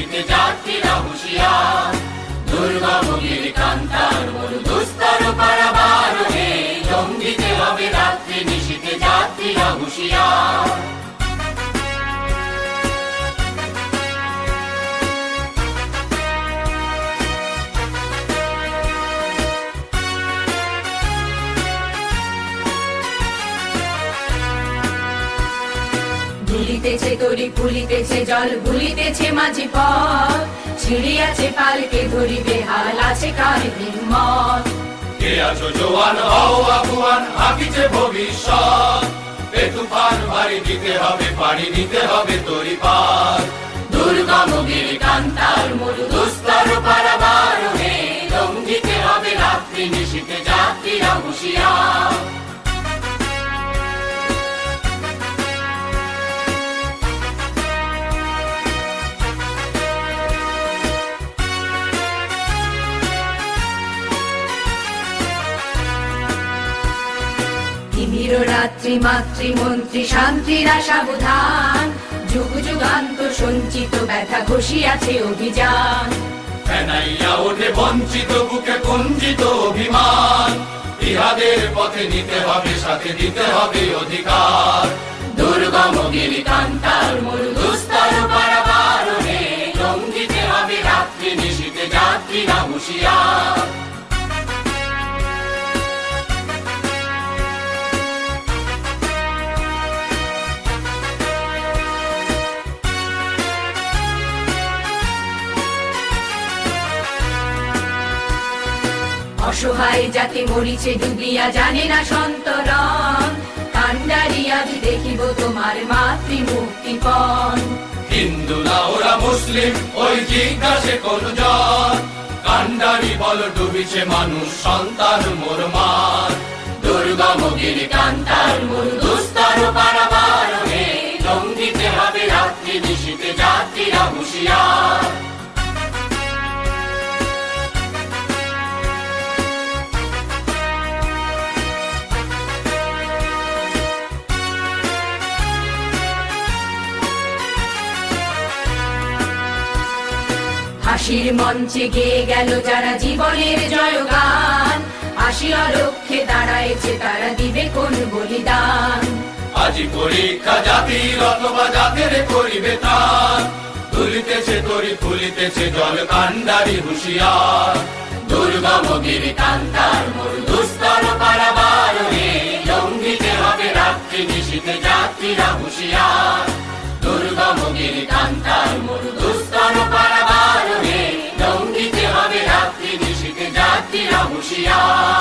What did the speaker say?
নিশীথে যাত্রীরা হুঁশিয়ার। দুর্গম গির কান্তার মরু দুস্তর পারাবার হে জঙ্গিতে হবে রাত্রি নিশীথে যাত্রীরা হুঁশিয়ার। দুলিতেছে তরি ফুলিতেছে জল ভুলিতেছে মাঝি পথ। ছিড়িয়াছে পালকে ধরিবে হাল আছে কার হিম্মত। কে আছো জোয়ান হও আগুয়ান হাকিছে ভবিষ্যৎ। এ তুফান ভারী দিতে হবে পানি দিতে হবে তরি পার দুর্গম গিরি কান্তার মরু দুস্তর পারাবার হে জঙ্গিতে হবে রাত্রি নিশীতে যাত্রীরা হুঁশিয়ার তিমির রাত্রি মাতৃমন্ত্রী শান্তিরা সাবধান যুগ যুগান্ত সঞ্চিত ব্যথা ঘষিয়াছে অভিযান। ফেনাইয়া ওঠে বঞ্চিত বুকে কুঞ্চিত অভিমান। ইহাদের পথে নিতে হবে সাথে দিতে হবে অধিকার। দুর্গম গিরি কান্তার মরু দুস্তর পারাবার জঙ্গিতে হবে রাত্রি নিশীতে যাত্রীরা হুঁশিয়ার। অসহায় জাতি মরিছে ডুবিয়া জানে না সন্তরণ। কান্ডারি আজ দেখিব তোমার মাতৃ মুক্তিপণ হিন্দু না, ওরা মুসলিম, ওই জিজ্ঞাসে কোন জন কান্ডারি বল, ডুবিছে মানুষ, সন্তান মোর মার। দুর্গম গিরি কান্তার মরু দুস্তর পারাবার জঙ্গিতে হবে রাত্রি, নিশীতে যাত্রীরা হুঁশিয়ার। হাসির মঞ্চে গেয়ে গেল যারা জীবনের জয়গান। আসিয়া লক্ষ্যে দাঁড়াইছে তারা দিবে কোন বলিদান। আজি পরীক্ষা জাতির অথবা জাতের করিবে তার তুলিতেছে তরি, ফুলিতেছে জল কান্ডারি হুঁশিয়ার। দুর্গম গিরি কান্তার মোর দুস্তর পারাবার হে জঙ্গিতে হবে রাত্রি নিশীতে যাত্রীরা হুঁশিয়ার। দুর্গম গিরি কান্তার মোর দুস্তর পারাবার হে জঙ্গিতে